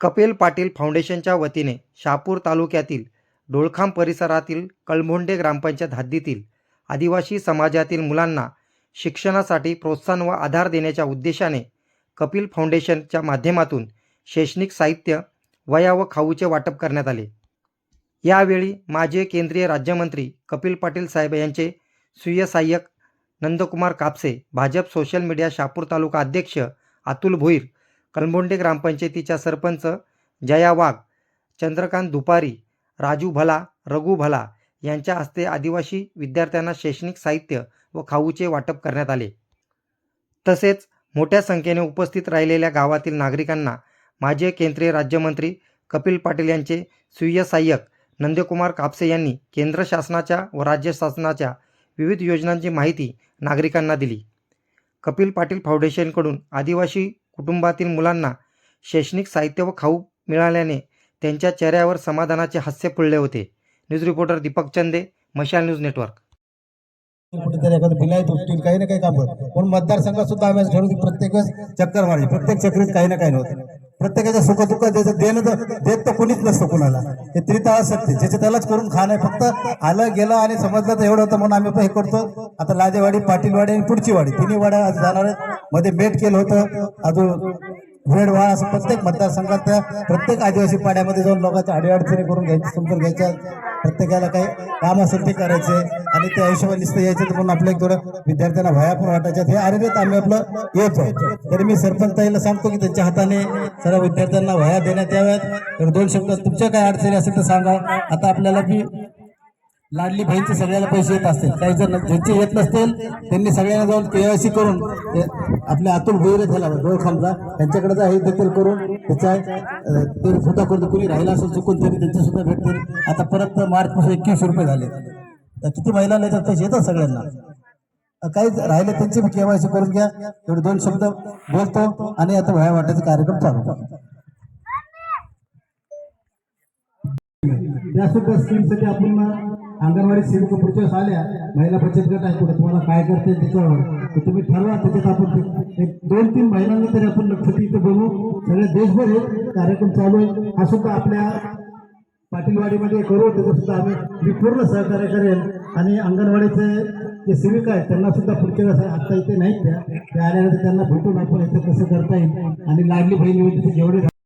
कपिल पाटील फाउंडेशनच्या वतीने शहापूर तालुक्यातील डोळखाम परिसरातील कळमोंडे ग्रामपंचायत हद्दीतील आदिवासी समाजातील मुलांना शिक्षणासाठी प्रोत्साहन व आधार देण्याच्या उद्देशाने कपिल फाउंडेशनच्या माध्यमातून शैक्षणिक साहित्य वया व खाऊचे वाटप करण्यात आले. यावेळी माजी केंद्रीय राज्यमंत्री कपिल पाटील साहेब यांचे स्वीय सहाय्यक नंदकुमार कापसे भाजप सोशल मीडिया शापूर तालुका अध्यक्ष अतुल भोईर कलमोंडे ग्रामपंचायतीच्या सरपंच जया वाघ चंद्रकांत दुपारी राजू भला रघु भला यांच्या हस्ते आदिवासी विद्यार्थ्यांना शैक्षणिक साहित्य व खाऊचे वाटप करण्यात आले. तसेच मोठ्या संख्येने उपस्थित राहिलेल्या गावातील नागरिकांना माजी केंद्रीय राज्यमंत्री कपिल पाटील यांचे स्वीय सहाय्यक नंदकुमार कापसे यांनी केंद्र शासनाच्या व राज्य शासनाच्या विविध योजनांची माहिती नागरिकांना दिली. कपिल पाटील फाउंडेशनकडून आदिवासी कुटुंबातील मुलांना शैक्षणिक साहित्य व खाऊ मिळाल्याने त्यांच्या चेहऱ्यावर समाधानाचे हास्य फुलले होते. न्यूज रिपोर्टर दीपक चंदे मशाल न्यूज नेटवर्क. कुठेतरी एखादं बिलाईत उठतील काही ना काही काम करत पण मतदारसंघात सुद्धा आम्ही असं प्रत्येक वेळेस चक्कर मारायची. प्रत्येक चक्रीत काही ना काही नव्हतं. प्रत्येकाच्या सुख दुःख द्यायचं देणं तर देत तर कोणीच नसतं कुणाला. हे त्रिताळ सत्य. ज्याचे त्यालाच करून खाणं आहे. फक्त आलं गेलं आणि समजलं तर एवढं होतं म्हणून आम्ही हे करतो. आता लाजेवाडी पाटीलवाडी आणि पुढची वाडी तिन्ही वाड्या आज जाणार आहेत. मध्ये भेट केलं होतं. अजून वेळ असं प्रत्येक मतदारसंघात त्या प्रत्येक आदिवासी पाड्यामध्ये जाऊन लोकांच्या अडीअडचणी करून घ्यायची समजून घ्यायच्या प्रत्येकाला काही काम असेल ते करायचे आणि त्या हिशोबाने दिसतं यायचं तर म्हणून आपल्या थोडं विद्यार्थ्यांना भया पण वाटायच्यात हे आरोग्यात आम्ही आपलं येतो तरी मी सरपंचाईला सांगतो की त्यांच्या हाताने सर्व विद्यार्थ्यांना वह्या देण्यात याव्यात. तर दोन शब्द तुमच्या काय अडचणी असेल तर सांगा. आता आपल्याला की लाडली बहीणचे सगळ्याला पैसे येत असतील. काही जर ज्यांचे येत नसतील त्यांनी सगळ्यांना जाऊन केवायसी करून आपल्या अतुल भोईरे झाला गोळखामचा त्यांच्याकडे जा हे देखील करून त्याचा ते सुद्धा करतो कुणी राहिला असेल चुकून तरी त्यांचे सुद्धा भेटतील. आता परत मार्च एकवीस रुपये झाले. तर किती नाही तर पैसे येतात सगळ्यांना. काहीच काही राहिले त्यांची केवायसी करून घ्या. एवढे दोन शब्द बोलतो आणि आता व्हाय वाटायचा कार्यक्रम चालू करतो सुद्धा स्कीमसाठी आपण अंगणवाडी सेविका पुढच्या आल्या महिला बचत गट आहे पुढे. तुम्हाला काय करते त्याच्यावर? तर तुम्ही ठरवा त्याच्यात आपण एक दोन तीन महिलांनी तरी आपण लक्षात इथं बनवू सगळ्या देशभर हे कार्यक्रम चालू आहे. हा सुद्धा आपल्या पाटीलवाडीमध्ये करू. त्याचं सुद्धा आम्ही मी पूर्ण सहकार्य करेल. आणि अंगणवाडीचे जे सेविका आहेत त्यांना सुद्धा पुढच्या वेळेस आत्ता इथे नाहीत त्या. ते आल्यानंतर त्यांना भेटून आपण इथे कसं करता येईल. आणि लाडली बहीण जेवढे